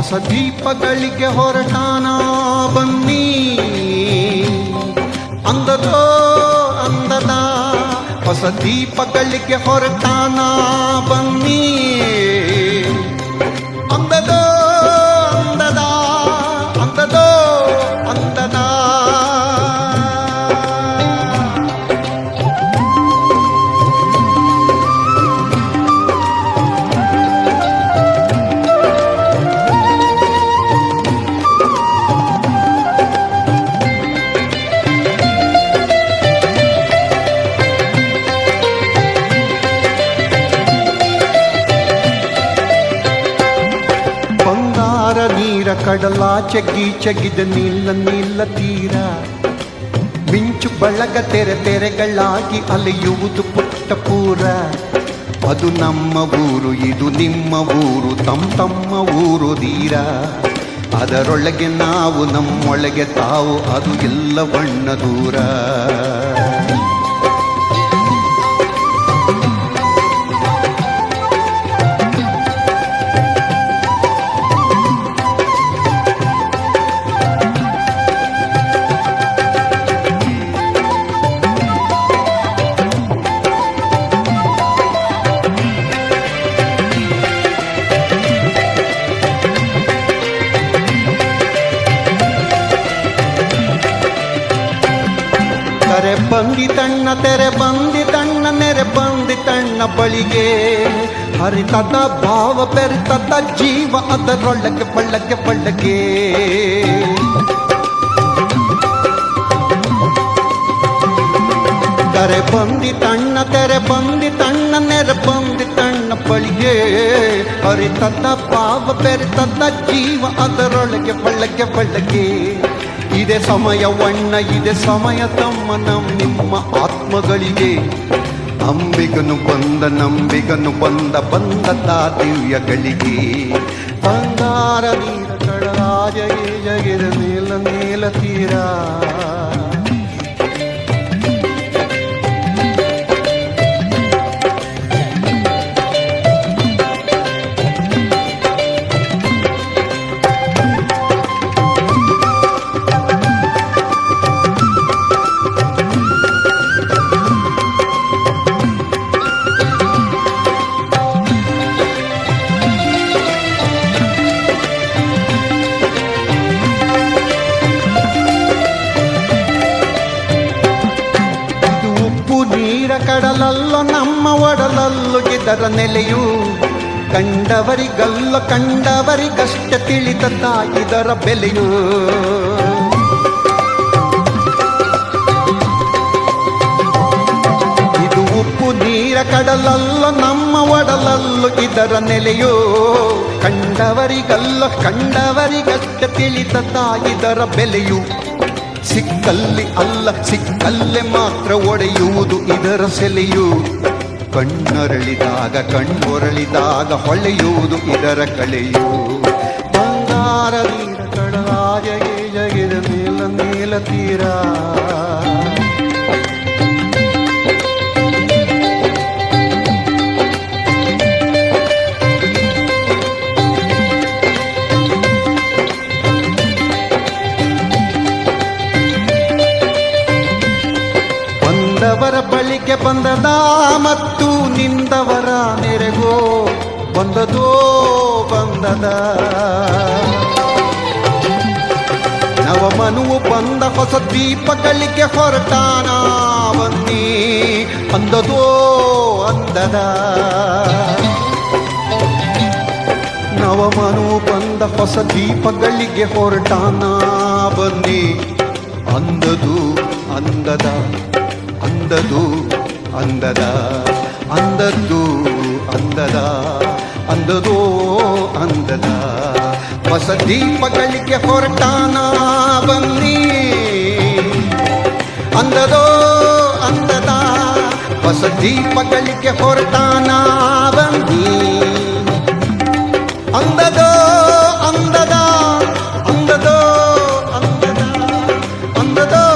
ಹೊಸ ದೀಪಗಳಿಗೆ ಹೊರಟಾನ ಬನ್ನಿ. ಅಂದದೋ ಅಂದದ ಹೊಸ ದೀಪಗಳಿಗೆ ಹೊರಟಾನ ಬನ್ನಿ. ಅಂದದೋ ನೀರ ಕಡಲ ಚಗ್ಗಿ ಚಗಿದ ನೀಲ ನೀಲ ತೀರ. ಮಿಂಚು ಬಳಗ ತೆರೆ ತೆರೆಗಳಾಗಿ ಅಲೆಯುವುದು ಪುಟ್ಟ ಪೂರ. ಅದು ನಮ್ಮ ಊರು, ಇದು ನಿಮ್ಮ ಊರು ತಮ್ಮ ತಮ್ಮ ಊರು ದೀರ ಅದರೊಳಗೆ ನಾವು, ನಮ್ಮೊಳಗೆ ತಾವು, ಅದು ಎಲ್ಲ ಬಣ್ಣ ದೂರ. ತೆರೆ ಬಂದಿತಣ್ಣ ತೆರೆ ಬಂದಿತಣ್ಣ ನೆರೆ ಬಂದಿತಣ್ಣ ಬಳಿಗೆ. ಹರಿತದ ಭಾವ ಬೆರಿತದ ಜೀವ ಅದರೊಳಗೆ ಬಳ್ಳಗೆ ಬಳ್ಳಗೆ ತೆರೆ ಬಂದಿತಣ್ಣ ತೆರೆ ಬಂದಿತಣ್ಣ ನೆರೆ ಬಂದಿತಣ್ಣ ಬಳಿಗೆ. ಹರಿತದ ಭಾವ ಬೆರಿತದ ಜೀವ ಅದರೊಳಗೆ ಬಳ್ಳಗೆ ಬಳ್ಳಗೆ ಇದೆ ಸಮಯವಣ್ಣ ಇದೆ ಸಮಯ ತಮ್ಮ, ನಮ್ ನಿಮ್ಮ ಆತ್ಮಗಳಿಗೆ. ಅಂಬಿಗನು ಬಂದ, ನಂಬಿಗನು ಬಂದ ಬಂದ ತಾ ದಿವ್ಯಗಳಿಗೆ. ಬಂಗಾರ ನೀರ ಕಡರಾಜ ಜಗಿದ ನೀಲ ನೀಲ ತೀರ. ಕಡಲಲ್ಲೋ ನಮ್ಮ ಒಡಲಲ್ಲೂ ಇದರ ನೆಲೆಯು ಕಂಡವರಿಗಲ್ಲ ಕಂಡವರಿಗಷ್ಟ ತಿಳಿತದ ಇದರ ಬೆಲೆಯು. ಇದು ಉಪ್ಪು ನೀರ ಕಡಲಲ್ಲ ನಮ್ಮ ಒಡಲಲ್ಲೂ ಇದರ ನೆಲೆಯೋ ಕಂಡವರಿಗಲ್ಲ ಕಂಡವರಿಗಷ್ಟ ತಿಳಿತದ ಇದರ ಬೆಲೆಯು. ಸಿಕ್ಕಲ್ಲಿ ಅಲ್ಲ, ಸಿಕ್ಕಲ್ಲೇ ಮಾತ್ರ ಒಡೆಯುವುದು ಇದರ ಸೆಲೆಯು. ಕಣ್ಣರಳಿದಾಗ ಕಣ್ಣೊರಳಿದಾಗ ಹೊಳೆಯುವುದು ಇದರ ಕಳೆಯು ಬಂಗಾರ ನೀರ ಕಡಲಾಜ ಜಗಿದ ನೀಲ ನೀಲ ತೀರ. ಬಳಿಗೆ ಬಂದದ ಮತ್ತು ನಿಂದವರ ನೆರೆಗೋ, ಬಂದದೋ ಬಂದದ. ನವಮನುವು ಬಂದ ಹೊಸ ದೀಪಗಳಿಗೆ ಹೊರಟಾನ ಬನ್ನಿ, ಅಂದದೋ ಅಂದದ. ನವಮನು ಬಂದ ಹೊಸ ದೀಪಗಳಿಗೆ ಹೊರಟಾನ ಬನ್ನಿ, ಅಂದದು ಅಂದದ. ಅಂದದು ಅಂದದ, ಅಂದದ್ದು ಅಂದದ, ಅಂದದೋ ಅಂದದ. ಹೊಸದೀಪಗಳಿಗೆ ಹೊರಟಾನ ಬನ್ನಿ. ಅಂದದೋ ಅಂದದ ಹೊಸದೀಪಗಳಿಗೆ ಹೊರಟಾನ ಬನ್ನಿ. ಅಂದದೋ ಅಂದದ ಅಂದದೋ ಅಂದದ, ಅಂದದೋ